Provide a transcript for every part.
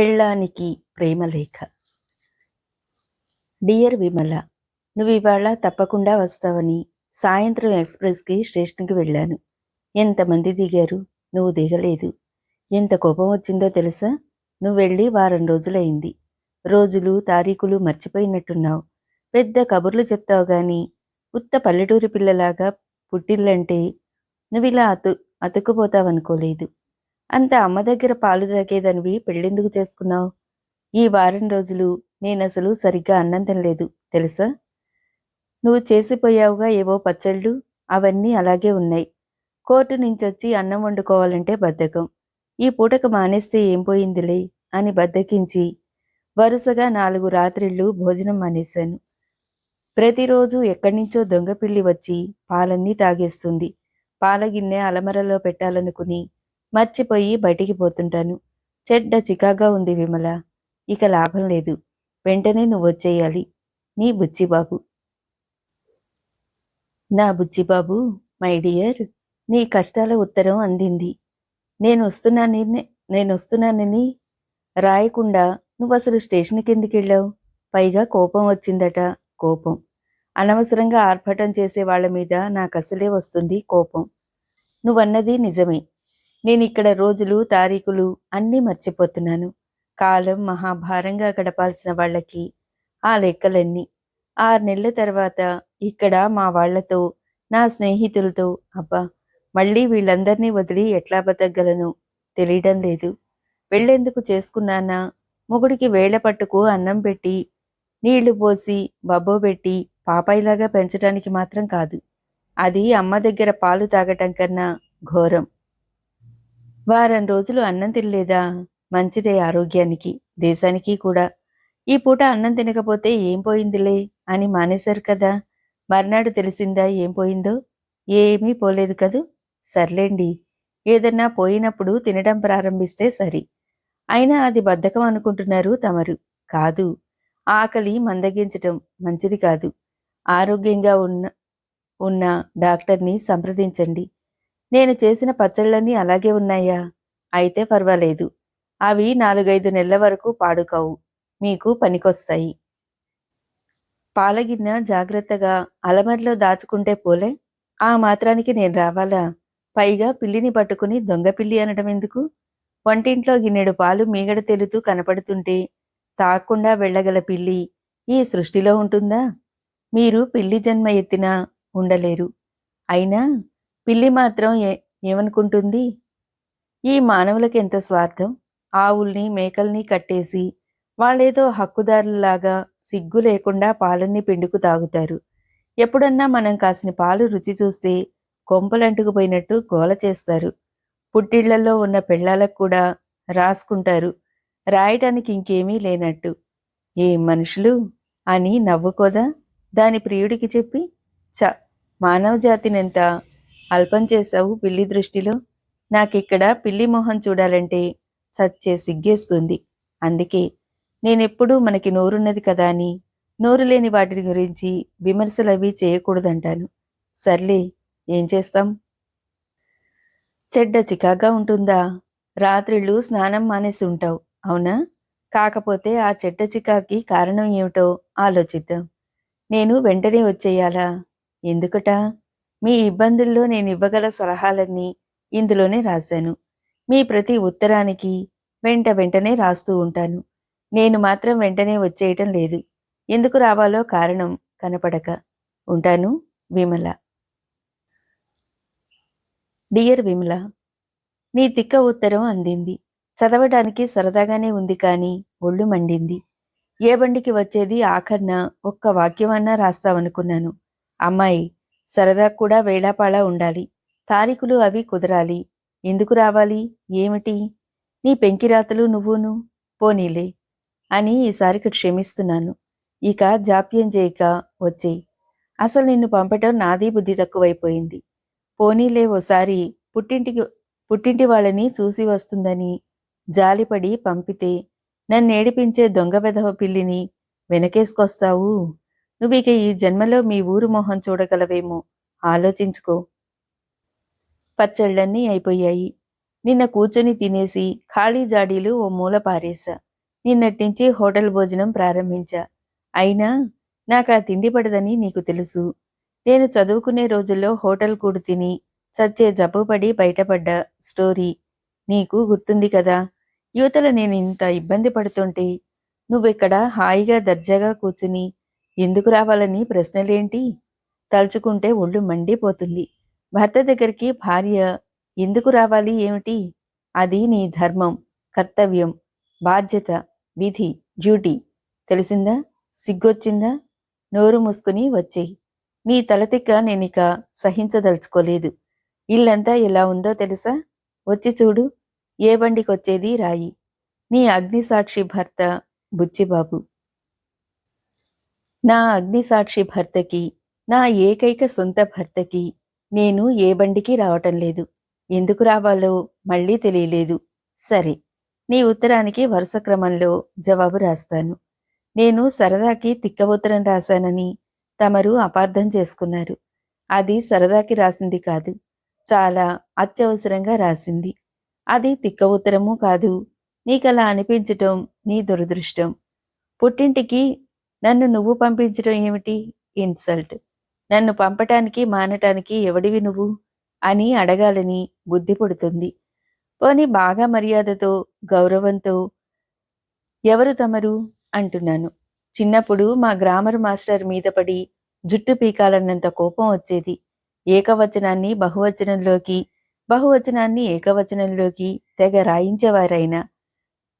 పెళ్ళానికి ప్రేమలేఖ డియర్ విమల నువ్వు ఇవాళ తప్పకుండా వస్తావని సాయంత్రం ఎక్స్ప్రెస్కి స్టేషన్కి వెళ్ళాను. ఎంతమంది దిగారు? నువ్వు దిగలేదు. ఎంత కోపం వచ్చిందో తెలుసా? నువ్వు వెళ్ళి వారం రోజులైంది. రోజులు తారీఖులు మర్చిపోయినట్టున్నావు. పెద్ద కబుర్లు చెప్తావు కానీ ఉత్త పల్లెటూరి పిల్లలాగా పుట్టిల్లంటే నువ్వు ఇలా అతు అతుక్కుపోతావనుకోలేదు. అంత అమ్మ దగ్గర పాలు తాగేదనివి పెళ్ళెందుకు చేసుకున్నావు? ఈ వారం రోజులు నేను అసలు సరిగ్గా అన్నం తినలేదు తెలుసా? నువ్వు చేసిపోయావుగా ఏవో పచ్చళ్ళు అవన్నీ అలాగే ఉన్నాయి. కోర్టు నుంచి వచ్చి అన్నం వండుకోవాలంటే బద్ధకం. ఈ పూటకు మానేస్తే ఏం పోయిందిలే? అని బద్దకించి వరుసగా నాలుగు రాత్రిళ్ళు భోజనం మానేశాను. ప్రతిరోజు ఎక్కడి నుంచో దొంగ పిల్లి వచ్చి పాలన్నీ తాగేస్తుంది. పాలగిన్నె అలమరలో పెట్టాలనుకుని మర్చిపోయి బయటికి పోతుంటాను. చెడ్డ చికాగా ఉంది విమల. ఇక లాభం లేదు. వెంటనే నువ్వు వచ్చేయాలి. నీ బుచ్చిబాబు. నా బుచ్చిబాబు మై డియర్ నీ కష్టాల ఉత్తరం అందింది. నేను వస్తున్నానని నేను వస్తున్నానని రాయకుండా నువ్వు అసలు స్టేషన్కి ఎందుకు వెళ్ళావు? పైగా కోపం వచ్చిందట కోపం. అనవసరంగా ఆర్భటం చేసే వాళ్ళ మీద నాకు అసలే వస్తుంది కోపం. నువ్వన్నది నిజమే. నేను ఇక్కడ రోజులు తారీఖులు అన్నీ మర్చిపోతున్నాను. కాలం మహాభారంగా గడపాల్సిన వాళ్ళకి ఆ లెక్కలన్నీ. ఆరు నెలల తర్వాత ఇక్కడ మా వాళ్ళతో నా స్నేహితులతో అబ్బా! మళ్ళీ వీళ్ళందరినీ వదిలి ఎట్లా బతకగలను తెలియడం లేదు. వెళ్ళేందుకు చేసుకున్నానా? మొగుడికి వేళ్ళ పట్టుకు అన్నం పెట్టి నీళ్ళు పోసి బబ్బో పెట్టి పాపాయిలాగా పెంచడానికి మాత్రం కాదు. అది అమ్మ దగ్గర పాలు తాగటం కన్నా ఘోరం. వారం రోజులు అన్నం తినలేదా? మంచిదే ఆరోగ్యానికి దేశానికి కూడా. ఈ పూట అన్నం తినకపోతే ఏం పోయిందిలే అని మానేశారు కదా. మర్నాడు తెలిసిందా ఏం పోయిందో? ఏమీ పోలేదు కదూ? సర్లేండి. ఏదన్నా పోయినప్పుడు తినడం ప్రారంభిస్తే సరి. అయినా అది బద్ధకం అనుకుంటున్నారు తమరు. కాదు. ఆకలి మందగించటం మంచిది కాదు. ఆరోగ్యంగా ఉన్న ఉన్న డాక్టర్ని సంప్రదించండి. నేను చేసిన పచ్చళ్ళన్నీ అలాగే ఉన్నాయా? అయితే పర్వాలేదు. అవి నాలుగైదు నెలల వరకు పాడుకావు. మీకు పనికొస్తాయి. పాలగిన్న జాగ్రత్తగా అలమరిలో దాచుకుంటే పోలే? ఆ మాత్రానికి నేను రావాలా? పైగా పిల్లిని పట్టుకుని దొంగ పిల్లి అనడం ఎందుకు? వంటింట్లో గిన్నెడు పాలు మీగడ తెలుతూ కనపడుతుంటే తాకుండా వెళ్ళగల పిల్లి ఈ సృష్టిలో ఉంటుందా? మీరు పిల్లి జన్మ ఎత్తినా ఉండలేరు. అయినా పిల్లి మాత్రం ఏ ఏమనుకుంటుంది? ఈ మానవులకి ఎంత స్వార్థం? ఆవుల్ని మేకల్ని కట్టేసి వాళ్ళేదో హక్కుదారులలాగా సిగ్గు లేకుండా పాలన్నీ పిండుకు తాగుతారు. ఎప్పుడన్నా మనం కాసిన పాలు రుచి చూస్తే కొంపలంటుకుపోయినట్టు గోల చేస్తారు. పుట్టిళ్ళలో ఉన్న పెళ్ళాలకు కూడా రాసుకుంటారు. రాయటానికి ఇంకేమీ లేనట్టు. ఏ మనుషులు? అని నవ్వుకోదా? దాని ప్రియుడికి చెప్పి చ మానవ జాతినెంత అల్పం చేశావు పిల్లి దృష్టిలో. నాకిక్కడ పిల్లి మొహం చూడాలంటే చచ్చే సిగ్గేస్తుంది. అందుకే నేనెప్పుడూ మనకి నోరున్నది కదా అని నోరు లేని వాటి గురించి విమర్శలు అవి చేయకూడదంటాను. సర్లే ఏం చేస్తాం? చెడ్డ చికాగా ఉంటుందా? రాత్రిళ్ళు స్నానం మానేసి ఉంటావు అవునా? కాకపోతే ఆ చెడ్డ చికాకి కారణం ఏమిటో ఆలోచిద్దాం. నేను వెంటనే వచ్చేయాలా? ఎందుకట? మీ ఇబ్బందుల్లో నేను ఇవ్వగల సలహాలన్నీ ఇందులోనే రాశాను. మీ ప్రతి ఉత్తరానికి వెంట వెంటనే రాస్తూ ఉంటాను. నేను మాత్రం వెంటనే వచ్చేయటం లేదు. ఎందుకు రావాలో కారణం కనపడక. ఉంటాను విమల. డియర్ విమల నీ తిక్క ఉత్తరం అందింది. చదవడానికి సరదాగానే ఉంది కానీ ఒళ్ళు మండింది. ఏ బండికి వచ్చేది ఆఖర్న ఒక్క వాక్యమన్నా రాస్తావనుకున్నాను. అమ్మాయి సరదా కూడా వేళాపాళా ఉండాలి. తారీఖులు అవి కుదరాలి. ఎందుకు రావాలి? ఏమిటి? నీ పెంకిరాతలు నువ్వును? పోనీలే అని ఈసారికి క్షమిస్తున్నాను. ఇక జాప్యం చేయక వచ్చేయి. అసలు నిన్ను పంపటం నాది బుద్ధి తక్కువైపోయింది. పోనీలే ఓసారి పుట్టింటికి పుట్టింటి వాళ్ళని చూసి వస్తుందని జాలిపడి పంపితే నన్నేడిపించే దొంగ వెధవ పిల్లిని వెనకేసుకొస్తావు? నువ్విక ఈ జన్మలో మీ ఊరు మొహం చూడగలవేమో? ఆలోచించుకో. పచ్చళ్ళన్నీ అయిపోయాయి. నిన్న కూర్చొని తినేసి ఖాళీ జాడీలు ఓ మూల పారేశా. నిన్నట్నుంచి హోటల్ భోజనం ప్రారంభించా. అయినా నాకు ఆ తిండి పడదని నీకు తెలుసు. నేను చదువుకునే రోజుల్లో హోటల్ కూడు తిని చచ్చే జబ్బుపడి బయటపడ్డ. స్టోరీ. నీకు గుర్తుంది కదా? యువతల నేను ఇంత ఇబ్బంది పడుతుంటే నువ్విక్కడ హాయిగా దర్జాగా కూర్చుని ఎందుకు రావాలని ప్రశ్నలేంటి? తలుచుకుంటే ఒళ్ళు మండిపోతుంది. భర్త దగ్గరికి భార్య ఎందుకు రావాలి ఏమిటి? అది నీ ధర్మం కర్తవ్యం బాధ్యత విధి డ్యూటీ. తెలిసిందా? సిగ్గొచ్చిందా? నోరు మూసుకుని వచ్చేయి. నీ తలతిక్క నేనిక సహించదలుచుకోలేదు. ఇల్లంతా ఎలా ఉందో తెలుసా? వచ్చి చూడు. ఏ బండికొచ్చేది రాయి. నీ అగ్నిసాక్షి భర్త బుచ్చిబాబు. నా అగ్నిసాక్షి భర్తకి నా ఏకైక సొంత భర్తకి నేను ఏ బండికి రావటం లేదు. ఎందుకు రావాలో మళ్ళీ తెలియలేదు. సరే నీ ఉత్తరానికి వరుస క్రమంలో జవాబు రాస్తాను. నేను సరదాకి తిక్క ఉత్తరం రాశానని తమరు అపార్థం చేసుకున్నారు. అది సరదాకి రాసింది కాదు చాలా అత్యవసరంగా రాసింది. అది తిక్క ఉత్తరము కాదు నీకలా అనిపించటం నీ దురదృష్టం. పుట్టింటికి నన్ను నువ్వు పంపించడం ఏమిటి? ఇన్సల్ట్. నన్ను పంపటానికి మానటానికి ఎవడివి నువ్వు? అని అడగాలని బుద్ధి పుడుతుంది. పోనీ బాగా మర్యాదతో గౌరవంతో ఎవరు తమరు? అంటున్నాను. చిన్నప్పుడు మా గ్రామర్ మాస్టర్ మీద పడి జుట్టు పీకాలన్నంత కోపం వచ్చేది. ఏకవచనాన్ని బహువచనంలోకి బహువచనాన్ని ఏకవచనంలోకి తెగ రాయించేవారైనా.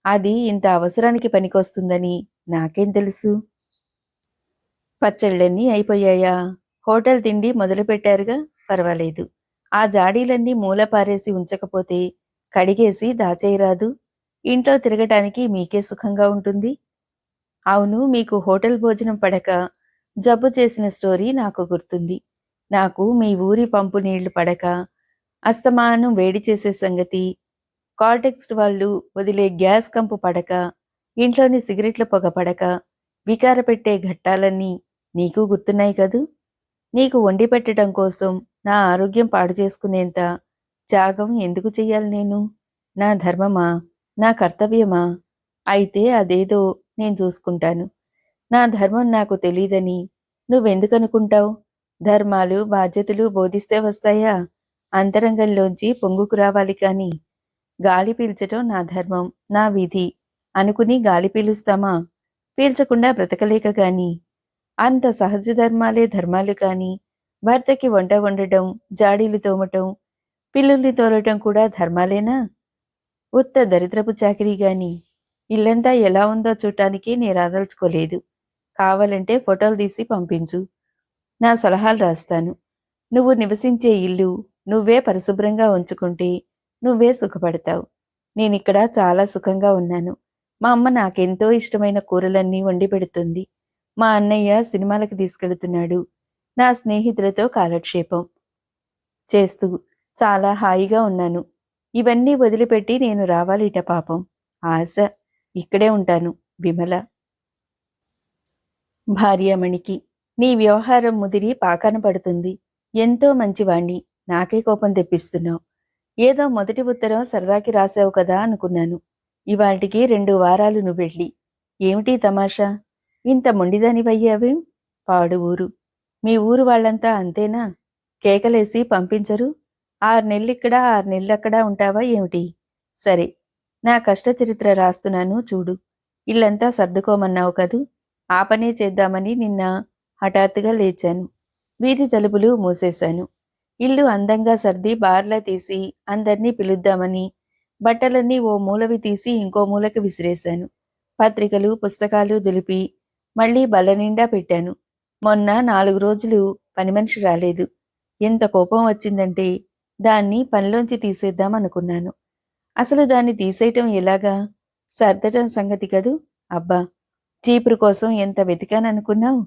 అది ఇంత అవసరానికి పనికొస్తుందని నాకేం తెలుసు? పచ్చళ్ళన్నీ అయిపోయాయా? హోటల్ తిండి మొదలుపెట్టారుగా? పర్వాలేదు. ఆ జాడీలన్నీ మూల పారేసి ఉంచకపోతే కడిగేసి దాచేయరాదు. ఇంట్లో తిరగటానికి మీకే సుఖంగా ఉంటుంది. అవును మీకు హోటల్ భోజనం పడక జబ్బు చేసిన స్టోరీ నాకు గుర్తుంది. నాకు మీ ఊరి పంపు నీళ్ళు పడక అస్తమానం వేడి చేసే సంగతి కాల్టెక్స్ట్ వాళ్ళు వదిలే గ్యాస్ కంపు పడక ఇంట్లోని సిగరెట్ల పొగ పడక వికార పెట్టే ఘట్టాలన్నీ నీకు గుర్తున్నాయి కదూ? నీకు వండి పెట్టడం కోసం నా ఆరోగ్యం పాడు చేసుకునేంత త్యాగం ఎందుకు చెయ్యాలి నేను? నా ధర్మమా? నా కర్తవ్యమా? అయితే అదేదో నేను చూసుకుంటాను. నా ధర్మం నాకు తెలీదని నువ్వెందుకు అనుకుంటావు ధర్మాలు బాధ్యతలు బోధిస్తే వస్తాయా? అంతరంగంలోంచి పొంగుకు రావాలి కాని గాలి పీల్చటం నా ధర్మం నా విధి అనుకుని గాలి పీలుస్తామా? పీల్చకుండా బ్రతకలేక గాని అంత సహజ ధర్మాలే ధర్మాలు కానీ భర్తకి వంట వండటం జాడీలు తోమటం పిల్లుల్ని తోలటం కూడా ధర్మాలేనా? ఉత్త దరిద్రపు చాకరీ గాని ఇల్లంతా ఎలా ఉందో చూడటానికి నేను రాదలుచుకోలేదు కావాలంటే ఫోటోలు తీసి పంపించు. నా సలహాలు రాస్తాను. నువ్వు నివసించే ఇల్లు నువ్వే పరిశుభ్రంగా ఉంచుకుంటే నువ్వే సుఖపడతావు. నేనిక్కడ చాలా సుఖంగా ఉన్నాను. మా అమ్మ నాకెంతో ఇష్టమైన కూరలన్నీ వండి పెడుతుంది. మా అన్నయ్య సినిమాలకు తీసుకెళ్తున్నాడు. నా స్నేహితులతో కాలక్షేపం చేస్తూ చాలా హాయిగా ఉన్నాను. ఇవన్నీ వదిలిపెట్టి నేను రావాలిట పాపం. ఆశ ఇక్కడే ఉంటాను. విమల. భార్యామణికి నీ వ్యవహారం ముదిరి పాకాన పడుతుంది. ఎంతో మంచివాణ్ణి. నాకే కోపం తెప్పిస్తున్నావు. ఏదో మొదటి ఉత్తరం సరదాకి రాసావు కదా అనుకున్నాను. ఇవాటికి రెండు వారాలు నువ్వెళ్ళి. ఏమిటి తమాషా? ఇంత మొండిదానివయ్యావేం? పాడు ఊరు. మీ ఊరు వాళ్ళంతా అంతేనా? కేకలేసి పంపించరు? ఆరు నెల్లిక్కడ ఆరు నెల్లక్కడ ఉంటావా ఏమిటి? సరే నా కష్టచరిత్ర రాస్తున్నాను చూడు. ఇల్లంతా సర్దుకోమన్నావు కదూ? ఆ పనే చేద్దామని నిన్న హఠాత్తుగా లేచాను. వీధి తలుపులు మూసేశాను. ఇల్లు అందంగా సర్ది బార్లా తీసి అందర్నీ పిలుద్దామని బట్టలన్నీ ఓ మూలవి తీసి ఇంకో మూలకి విసిరేశాను. పత్రికలు పుస్తకాలు దులిపి మళ్ళీ బల్ల నిండా పెట్టాను. మొన్న నాలుగు రోజులు పని మనిషి రాలేదు. ఎంత కోపం వచ్చిందంటే దాన్ని పనిలోంచి తీసేద్దాం అనుకున్నాను. అసలు దాన్ని తీసేయటం ఎలాగా? సర్దటం సంగతి కదూ? అబ్బా! చీపురు కోసం ఎంత వెతికాననుకున్నావు?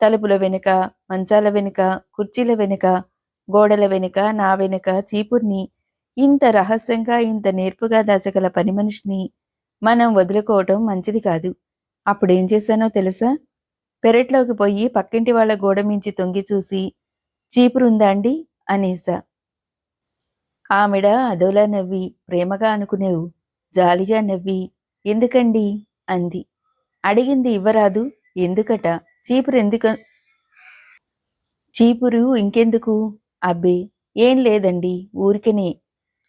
తలుపుల వెనుక మంచాల వెనుక కుర్చీల వెనుక గోడల వెనుక నా వెనుక చీపుర్ని ఇంత రహస్యంగా ఇంత నేర్పుగా దాచగల పని మనిషిని మనం వదులుకోవటం మంచిది కాదు. అప్పుడేం చేశానో తెలుసా? పెరట్లోకి పోయి పక్కింటి వాళ్ళ గోడ మించి తొంగి చూసి చీపురుందా అండి? అనేసా. ఆమెడ అదోలా నవ్వి ప్రేమగా అనుకునేవు జాలిగా నవ్వి ఎందుకండి? అంది. అడిగింది ఇవ్వరాదు ఎందుకట? చీపురు ఎందుక చీపురు ఇంకెందుకు? అబ్బే ఏం లేదండి ఊరికనే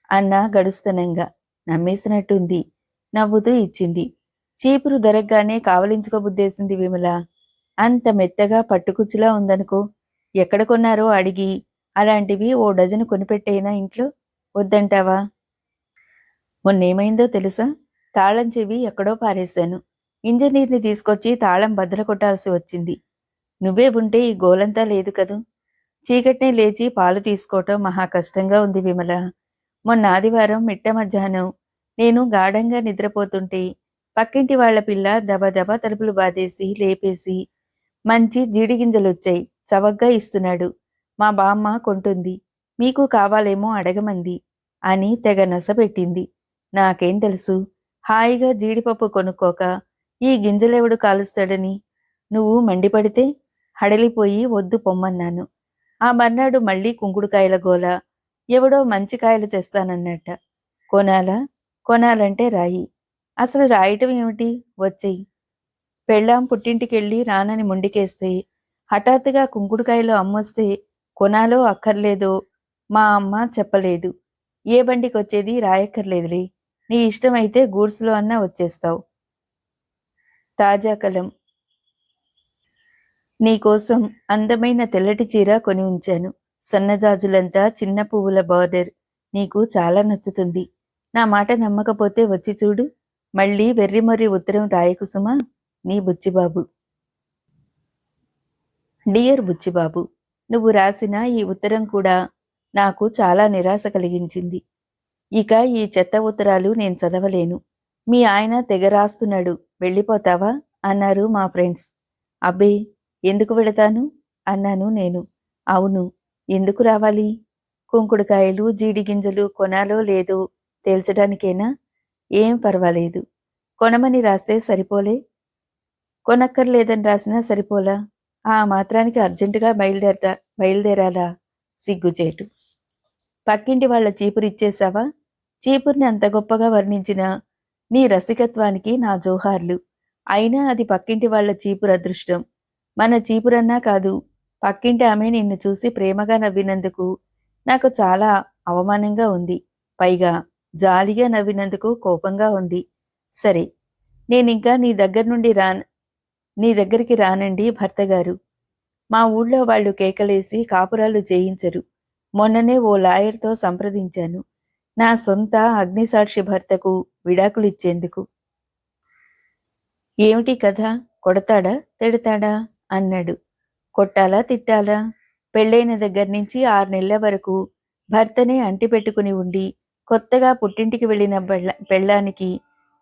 అన్న గడుస్తనంగా. నమ్మేసినట్టుంది. నవ్వుతూ ఇచ్చింది. చీపురు దొరకగానే కావలించుకోబుద్దేసింది విమల. అంత మెత్తగా పట్టుకుచ్చులా ఉందనుకో ఎక్కడ కొన్నారో అడిగి అలాంటివి ఓ డజను కొనిపెట్టేనా ఇంట్లో? వద్దంటావా? మొన్నేమైందో తెలుసా? తాళం చెవి ఎక్కడో పారేశాను. ఇంజనీర్ని తీసుకొచ్చి తాళం బద్దల కొట్టాల్సి వచ్చింది. నువ్వే ఉంటే ఈ గోలంతా లేదు కదూ? చీకట్నే లేచి పాలు తీసుకోవటం మహా కష్టంగా ఉంది విమల. మొన్న ఆదివారం మిట్ట మధ్యాహ్నం నేను గాఢంగా నిద్రపోతుంటే పక్కింటి వాళ్ళ పిల్ల దబదబ తలుపులు బాధేసి లేపేసి మంచి జీడిగింజలొచ్చాయి. చవగ్గా ఇస్తున్నాడు. మా బామ్మ కొంటుంది. మీకు కావాలేమో అడగమంది అని తెగ నసపెట్టింది నాకేం తెలుసు. హాయిగా జీడిపప్పు కొనుక్కోక ఈ గింజలెవడు కాలుస్తాడని? నువ్వు మండిపడితే హడలిపోయి వద్దు పొమ్మన్నాను. ఆ మర్నాడు మళ్ళీ కుంకుడుకాయల గోల. ఎవడో మంచి కాయలు తెస్తానన్నట్ట. కొనాలా? కొనాలంటే రాయి. అసలు రాయటం ఏమిటి? వచ్చేయి. పెళ్ళాం పుట్టింటికెళ్ళి రానని ముండికేస్తే హఠాత్తుగా కుంకుడుకాయలు అమ్మొస్తే కొనాలో అక్కర్లేదో మా అమ్మ చెప్పలేదు. ఏ బండికి వచ్చేది రాయక్కర్లేదులే. నీ ఇష్టమైతే గూడ్స్లో అన్నా వచ్చేస్తావు. తాజా కలం. నీకోసం అందమైన తెల్లటి చీర కొని ఉంచాను. సన్నజాజులంతా చిన్న పువ్వుల బార్డర్. నీకు చాలా నచ్చుతుంది. నా మాట నమ్మకపోతే వచ్చి చూడు. మళ్ళీ వెర్రిమొర్రి ఉత్తరం రాయకుసుమా నీ బుచ్చిబాబు. డియర్ బుచ్చిబాబు నువ్వు రాసిన ఈ ఉత్తరం కూడా నాకు చాలా నిరాశ కలిగించింది. ఇక ఈ చెత్త ఉత్తరాలు నేను చదవలేను. మీ ఆయన తెగ రాస్తున్నాడు. వెళ్ళిపోతావా? అన్నారు మా ఫ్రెండ్స్. అబ్బే ఎందుకు వెళతాను? అన్నాను నేను. అవును ఎందుకు రావాలి? కుంకుడుకాయలు జీడిగింజలు కొనాలో లేదో తేల్చడానికేనా? ఏం పర్వాలేదు. కొనమని రాస్తే సరిపోలే? కొనక్కర్లేదని రాసినా సరిపోలా? ఆ మాత్రానికి అర్జెంటుగా బయలుదేరతా బయలుదేరాలా? సిగ్గుచేటు పక్కింటి వాళ్ళ చీపురు ఇచ్చేశావా? చీపుర్ని అంత గొప్పగా వర్ణించిన నీ రసికత్వానికి నా జోహార్లు. అయినా అది పక్కింటి వాళ్ళ చీపురు అదృష్టం. మన చీపురన్నా కాదు పక్కింటి ఆమె నిన్ను చూసి ప్రేమగా నవ్వినందుకు నాకు చాలా అవమానంగా ఉంది. పైగా జాలిగా నవ్వినందుకు కోపంగా ఉంది. సరే నేనింకా నీ దగ్గర నుండి రా నీ దగ్గరికి రానండి భర్తగారు. మా ఊళ్ళో వాళ్ళు కేకలేసి కాపురాలు చేయించరు మొన్ననే ఓ లాయర్తో సంప్రదించాను. నా సొంత అగ్నిసాక్షి భర్తకు విడాకులిచ్చేందుకు. ఏమిటి కథ? కొడతాడా? తిడతాడా? అన్నాడు. కొట్టాలా? తిట్టాలా? పెళ్ళైన దగ్గర నుంచి ఆరు నెలల వరకు భర్తనే అంటిపెట్టుకుని ఉండి కొత్తగా పుట్టింటికి వెళ్ళిన పెళ్ళానికి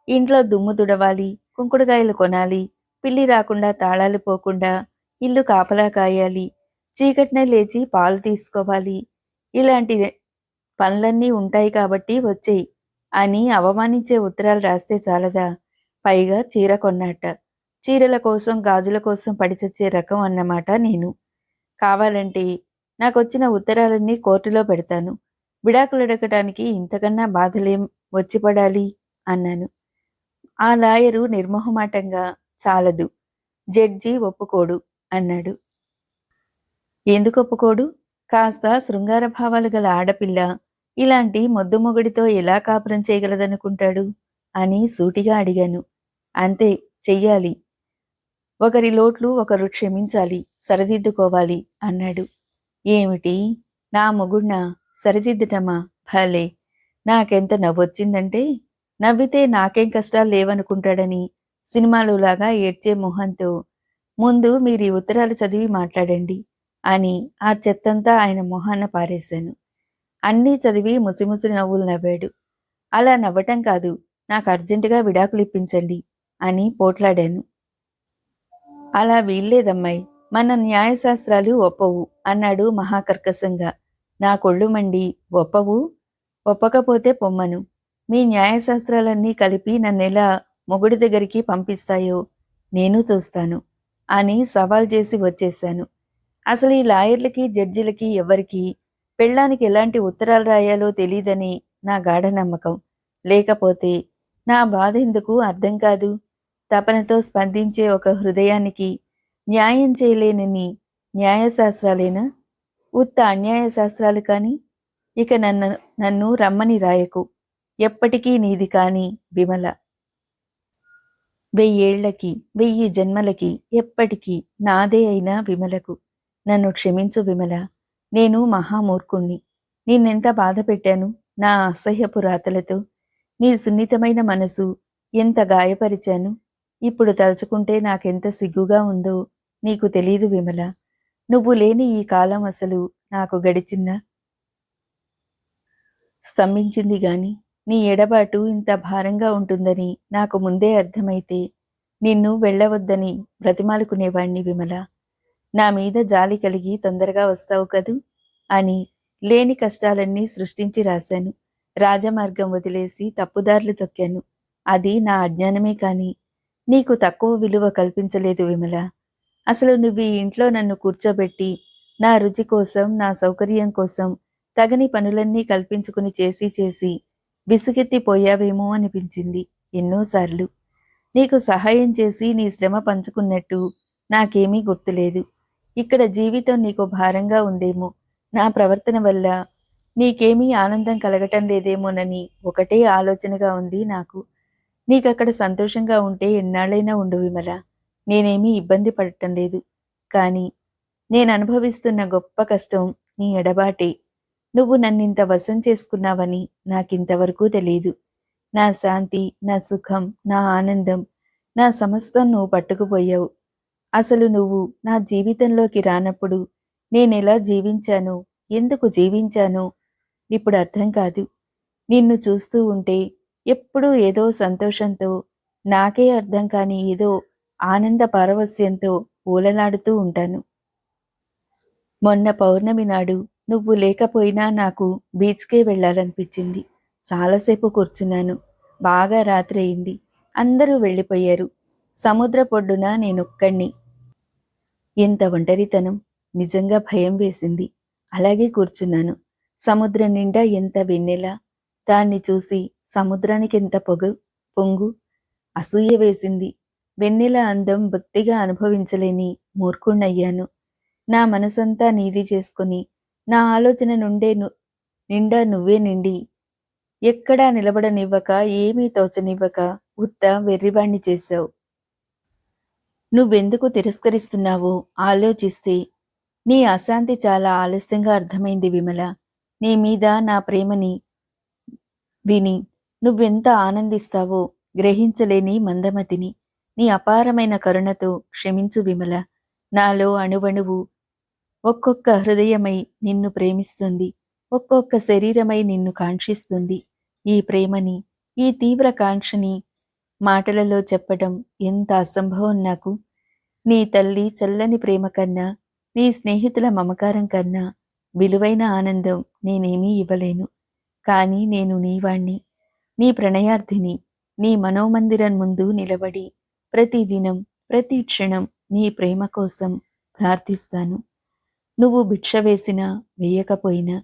ఇంట్లో దుమ్ము దుడవాలి కుంకుడుకాయలు కొనాలి పిల్లి రాకుండా తాళాలు పోకుండా ఇల్లు కాపలా కాయాలి చీకటినే లేచి పాలు తీసుకోవాలి. ఇలాంటి పనులన్నీ ఉంటాయి కాబట్టి వచ్చేయి అని అవమానించే ఉత్తరాలు రాస్తే చాలదా? పైగా చీర కొన్నట్ట చీరల కోసం గాజుల కోసం పడిచచ్చే రకం అన్నమాట నేను. కావాలంటే నాకొచ్చిన ఉత్తరాలన్నీ కోర్టులో పెడతాను. విడాకులడగటానికి ఇంతకన్నా బాధలేం వచ్చి పడాలి? అన్నాను. ఆ లాయరు నిర్మోహమాటంగా చాలదు. జడ్జి ఒప్పుకోడు అన్నాడు. ఎందుకు ఒప్పుకోడు? కాస్త శృంగార భావాలు గల ఆడపిల్ల ఇలాంటి మొద్దుమొగుడితో ఎలా కాపురం చేయగలదనుకుంటాడు? అని సూటిగా అడిగాను. అంతే చెయ్యాలి. ఒకరి లోట్లు ఒకరు క్షమించాలి సరిదిద్దుకోవాలి అన్నాడు. ఏమిటి? నా మొగుడిన? సరిదిద్దటమా? భలే! నాకెంత నవ్వొచ్చిందంటే నవ్వితే నాకేం కష్టాలు లేవనుకుంటాడని సినిమాలులాగా ఏడ్చే మొహంతో ముందు మీరు ఈ ఉత్తరాలు చదివి మాట్లాడండి అని ఆ చెత్తంతా ఆయన మొహాన్న పారేశాను. అన్నీ చదివి ముసిముసి నవ్వులు నవ్వాడు. అలా నవ్వటం కాదు నాకు అర్జెంటుగా విడాకులు ఇప్పించండి అని పోట్లాడాను. అలా వీల్లేదమ్మాయి మన న్యాయశాస్త్రాలు ఒప్పవు అన్నాడు మహాకర్కశంగా. నా కొళ్ళు మండి ఒప్పవు ఒప్పకపోతే పొమ్మను. మీ న్యాయశాస్త్రాలన్నీ కలిపి నన్నెలా మొగుడి దగ్గరికి పంపిస్తాయో నేను చూస్తాను అని సవాల్ చేసి వచ్చేశాను. అసలు ఈ లాయర్లకి జడ్జిలకి ఎవరికి పెళ్ళానికి ఎలాంటి ఉత్తరాలు రాయాలో తెలియదని నా గాఢ నమ్మకం. లేకపోతే నా బాధ ఎందుకు అర్థం కాదు? తపనతో స్పందించే ఒక హృదయానికి న్యాయం చేయలేనని న్యాయశాస్త్రాలేనా? ఉత్త అన్యాయ శాస్త్రాలు కాని ఇక నన్ను నన్ను రమ్మని రాయకు. ఎప్పటికీ నీది కాని విమల. వెయ్యేళ్ళకి వెయ్యి జన్మలకి ఎప్పటికీ నాదే అయినా విమలకు. నన్ను క్షమించు విమల. నేను మహామూర్ఖుణ్ణి. నిన్నెంత బాధ పెట్టాను నా అసహ్యపు రాతలతో. నీ సున్నితమైన మనసు ఎంత గాయపరిచాను. ఇప్పుడు తలుచుకుంటే నాకెంత సిగ్గుగా ఉందో నీకు తెలీదు విమల. నువ్వు లేని ఈ కాలం అసలు నాకు గడిచిందా? స్తంభించింది గాని నీ ఎడబాటు ఇంత భారంగా ఉంటుందని నాకు ముందే అర్థమైతే నిన్ను వెళ్ళవద్దని బ్రతిమాలుకునేవాణ్ణి విమల. నా మీద జాలి కలిగి తొందరగా వస్తావు కదూ? అని లేని కష్టాలన్నీ సృష్టించి రాశాను. రాజమార్గం వదిలేసి తప్పుదారులు తొక్కాను. అది నా అజ్ఞానమే కాని నీకు తక్కువ విలువ కల్పించలేదు విమల. అసలు నువ్వు ఈ ఇంట్లో నన్ను కూర్చోబెట్టి నా రుచి కోసం నా సౌకర్యం కోసం తగని పనులన్నీ కల్పించుకుని చేసి చేసి విసుగెత్తిపోయావేమో అనిపించింది ఎన్నోసార్లు. నీకు సహాయం చేసి నీ శ్రమ పంచుకున్నట్టు నాకేమీ గుర్తులేదు. ఇక్కడ జీవితం నీకు భారంగా ఉందేమో నా ప్రవర్తన వల్ల నీకేమీ ఆనందం కలగటం లేదేమోనని ఒకటే ఆలోచనగా ఉంది నాకు. నీకక్కడ సంతోషంగా ఉంటే ఎన్నాళ్ళైనా ఉండు విమలా. నేనేమీ ఇబ్బంది పడటం లేదు. కానీ నేను అనుభవిస్తున్న గొప్ప కష్టం నీ ఎడబాటే. నువ్వు నన్నింత వశం చేసుకున్నావని నాకింతవరకు తెలియదు నా శాంతి నా సుఖం నా ఆనందం నా సమస్తం నువ్వు పట్టుకుపోయావు. అసలు నువ్వు నా జీవితంలోకి రానప్పుడు నేనెలా జీవించాను ఎందుకు జీవించానో ఇప్పుడు అర్థం కాదు. నిన్ను చూస్తూ ఉంటే ఎప్పుడూ ఏదో సంతోషంతో నాకే అర్థం కాని ఏదో ఆనంద పారవస్యంతో ఊలలాడుతూ ఉంటాను. మొన్న పౌర్ణమి నాడు నువ్వు లేకపోయినా నాకు బీచ్కే వెళ్ళాలనిపించింది. చాలాసేపు కూర్చున్నాను. బాగా రాత్రి అయింది అందరూ వెళ్ళిపోయారు. సముద్ర పొడ్డున నేనొక్కడిని ఎంత ఒంటరితనం! నిజంగా భయం వేసింది. అలాగే కూర్చున్నాను. సముద్రం నిండా ఎంత వెన్నెల! దాన్ని చూసి సముద్రానికి ఎంత పొగ పొంగు అసూయ వేసింది. వెన్నెల అందం బొత్తిగా అనుభవించలేని మూర్ఖుణ్ణయ్యాను. నా మనసంతా నీది చేసుకుని నా ఆలోచన నుండే నిండా నువ్వే నిండి ఎక్కడా నిలబడనివ్వక ఏమీ తోచనివ్వక ఉత్త వెర్రివాణ్ణి చేశావు. నువ్వెందుకు తిరస్కరిస్తున్నావో ఆలోచిస్తే నీ అశాంతి చాలా ఆలస్యంగా అర్థమైంది విమల. నీ మీద నా ప్రేమని విని నువ్వెంత ఆనందిస్తావో గ్రహించలేని మందమతిని. నీ అపారమైన కరుణతో క్షమించు విమల. నాలో అణువణువు ఒక్కొక్క హృదయమై నిన్ను ప్రేమిస్తుంది ఒక్కొక్క శరీరమై నిన్ను కాంక్షిస్తుంది. ఈ ప్రేమని ఈ తీవ్ర కాంక్షని మాటలలో చెప్పడం ఎంత అసంభవం నాకు. నీ తల్లి చల్లని ప్రేమ కన్నా నీ స్నేహితుల మమకారం కన్నా విలువైన ఆనందం నేనేమీ ఇవ్వలేను. కానీ నేను నీవాణ్ణి నీ ప్రణయార్థిని నీ మనోమందిరం ముందు నిలబడి ప్రతిదినం ప్రతి క్షణం నీ ప్రేమ కోసం ప్రార్థిస్తాను. నువ్వు భిక్ష వేసినా వేయకపోయినా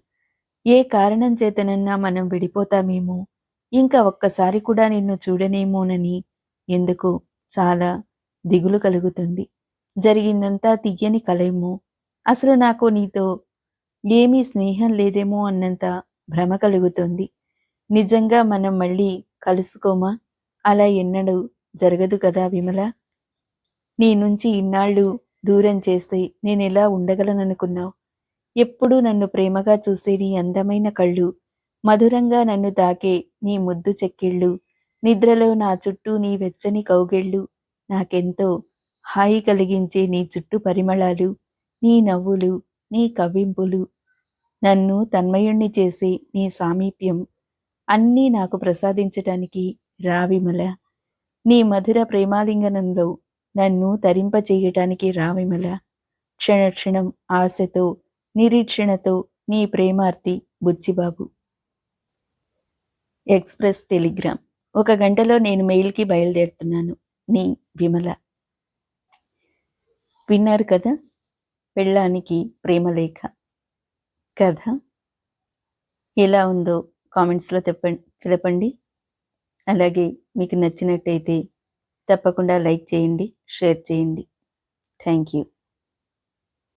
ఏ కారణం చేతనన్నా మనం విడిపోతామేమో. ఇంకా ఒక్కసారి కూడా నిన్ను చూడనేమోనని ఎందుకు చాలా దిగులు కలుగుతుంది. జరిగిందంతా తీయని కలేమో అసలు నాకు నీతో ఏమీ స్నేహం లేదేమో అన్నంత భ్రమ కలుగుతుంది. నిజంగా మనం మళ్ళీ కలుసుకోమా? అలా ఎన్నడూ జరగదు కదా విమల? నీ నుంచి ఇన్నాళ్ళు దూరం చేస్తే నేనెలా ఉండగలననుకున్నావు? ఎప్పుడూ నన్ను ప్రేమగా చూసే నీ అందమైన కళ్ళు మధురంగా నన్ను తాకే నీ ముద్దు చెక్కిళ్ళు నిద్రలో నా చుట్టూ నీ వెచ్చని కౌగిళ్ళు నాకెంతో హాయి కలిగించే నీ చుట్టూ పరిమళాలు నీ నవ్వులు నీ కవ్వింపులు నన్ను తన్మయుణ్ణి చేసే నీ సామీప్యం అన్నీ నాకు ప్రసాదించటానికి రావిమల నీ మధుర ప్రేమాలింగనంలో నన్ను తరింపచేయటానికి రావిమల క్షణక్షణం ఆశతో నిరీక్షణతో నీ ప్రేమార్తి బుచ్చిబాబు ఎక్స్ప్రెస్ టెలిగ్రామ్. ఒక గంటలో నేను మెయిల్కి బయలుదేరుతున్నాను. నీ విమల. విన్నారు కదా? పెళ్ళానికి ప్రేమలేఖ. కథ ఎలా ఉందో కామెంట్స్లో తెప్పండి తెలపండి. అలాగే మీకు నచ్చినట్టయితే తప్పకుండా లైక్ చేయండి షేర్ చేయండి. Thank you.